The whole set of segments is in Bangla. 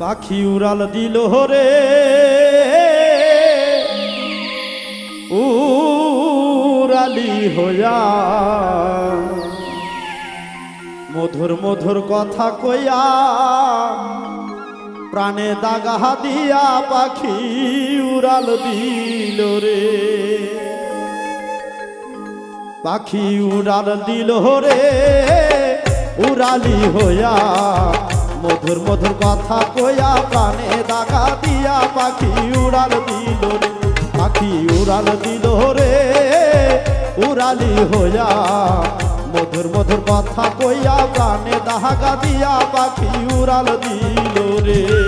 পাখি উড়াল দিল রে উড়ালি হইয়া। মধুর মধুর কথা কইয়া প্রাণে দাগা দিয়া পাখি উড়াল দিল রে। পাখি উড়াল দিল রে উড়ালি হইয়া। মধুর মধুর কথা কয়া প্রাণে দাগা দিয়া পাখি উড়াল দিল পাখি উড়াল দিল রে, উড়ালি হইয়া। মধুর মধুর কথা কইয়া প্রাণে দাগা দিয়া পাখি উড়াল দিল রে।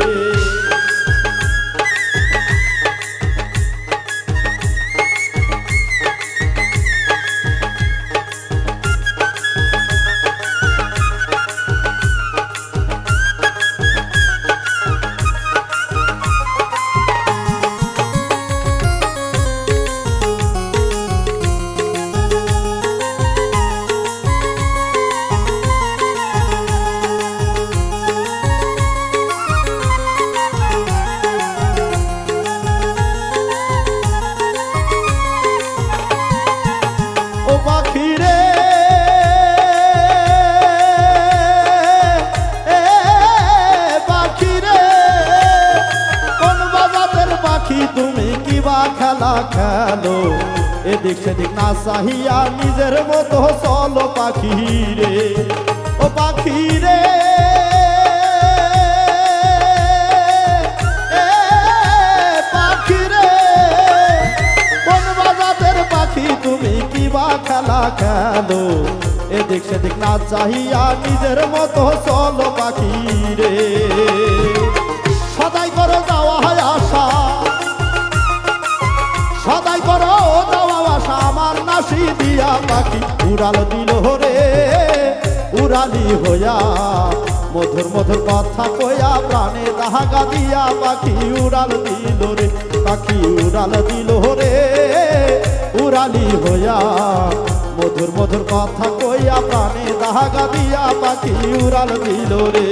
তুমি কি বা খেলা খেলো? এদিক সেদিক না চাহিয়া নিজের মতো চলো পাখি রে ও পাখি রে তুমি কি খেলা খেলো? এদিক সেদিক না চাহিয়া নিজের মতো চলো পাখি রে সদাই করো যাওয়া হয় আশা। আশা আমার নাসি দিয়া পাখি উড়াল দিল রে। উড়ালি হইয়া মধুর মধুর কথা কইয়া প্রাণে দাহাগা দিয়া পাখি উড়াল দিল রে। পাখি উড়াল দিল রে। উড়ালি হইয়া মধুর মধুর কথা কইয়া প্রাণে দাহাগা দিয়া পাখি উড়াল দিল রে।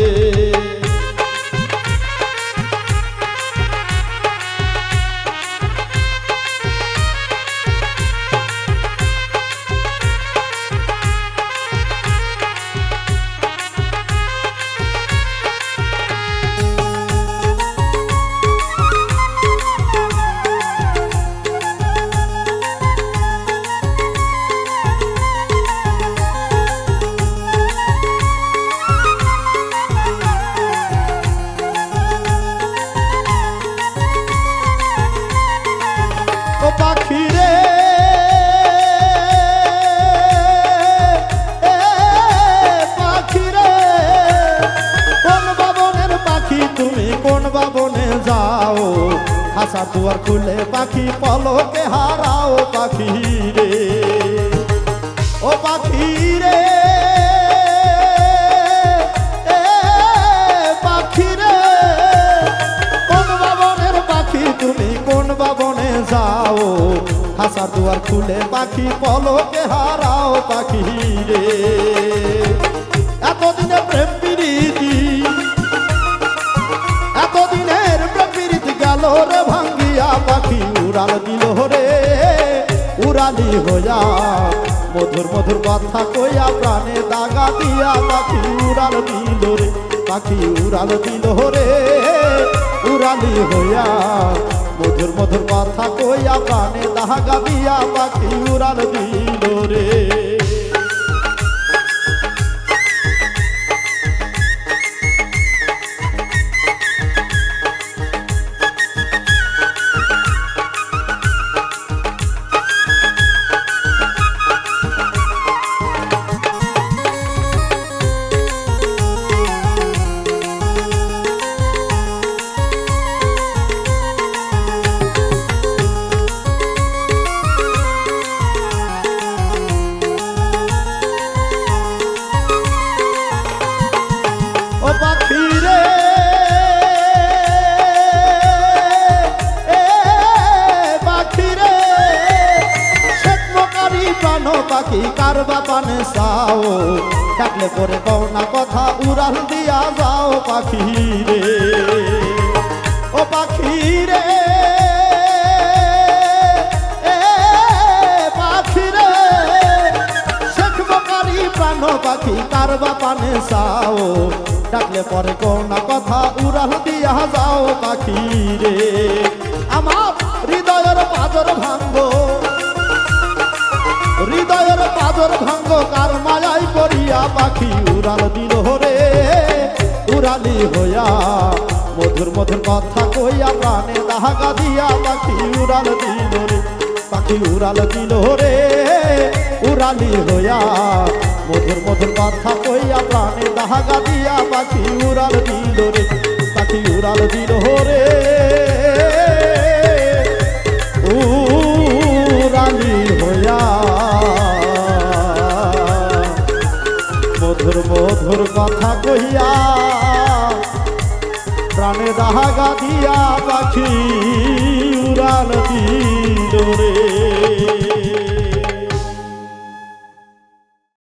কোন বাবনে যাও? হাসা দুয়ার খুলে পাখি পলকে হারাও পাখি রে। ও পাখি রে পাখি রে। কোন বাবনের পাখি তুমি কোন বাবনে যাও? হাসা দুয়ার খুলে পাখি পলকে হারাও পাখি রে। উড়াল দিল হরে উড়ালি হইয়া। মধুর মধুর কথা কইয়া প্রাণে দাগা দিয়া পাখি উড়াল দিল রে, পাখি উড়াল দিল হরে উড়ালি হইয়া। মধুর মধুর কথা কইয়া প্রাণে দাগা দিয়া পাখি উড়াল দিল রে। পাখি কারবা পানে সাও ডাকলে পরে কও না কথা, উড়াল দিয়া যাও পাখি রে। ও পাখি রে পাখি তার বাপানে চাও ডাকলে পরে কোনা কথা, উড়াল দিয়া যাও পাখি রে। আমার হৃদয়ের পাজর ভাঙ্গো হৃদয়ের পাজর ভাঙ্গ কার মায়াই করিয়া পাখি উড়াল দিল রে। উড়ালি হইয়া মধুর মধুর কথা কইয়া প্রাণে দাহাগা দিয়া পাখি উড়াল দিল রে। পাখি উড়াল দিল রে। উড়ালি হইয়া মধুর মধুর কথা কইয়া প্রাণে দাহাগা দিয়া পাখি উড়াল দিল রে। পাখি উড়াল দিল রে। প্রাণে দাহাগা দিয়া পাখি উড়াল দিল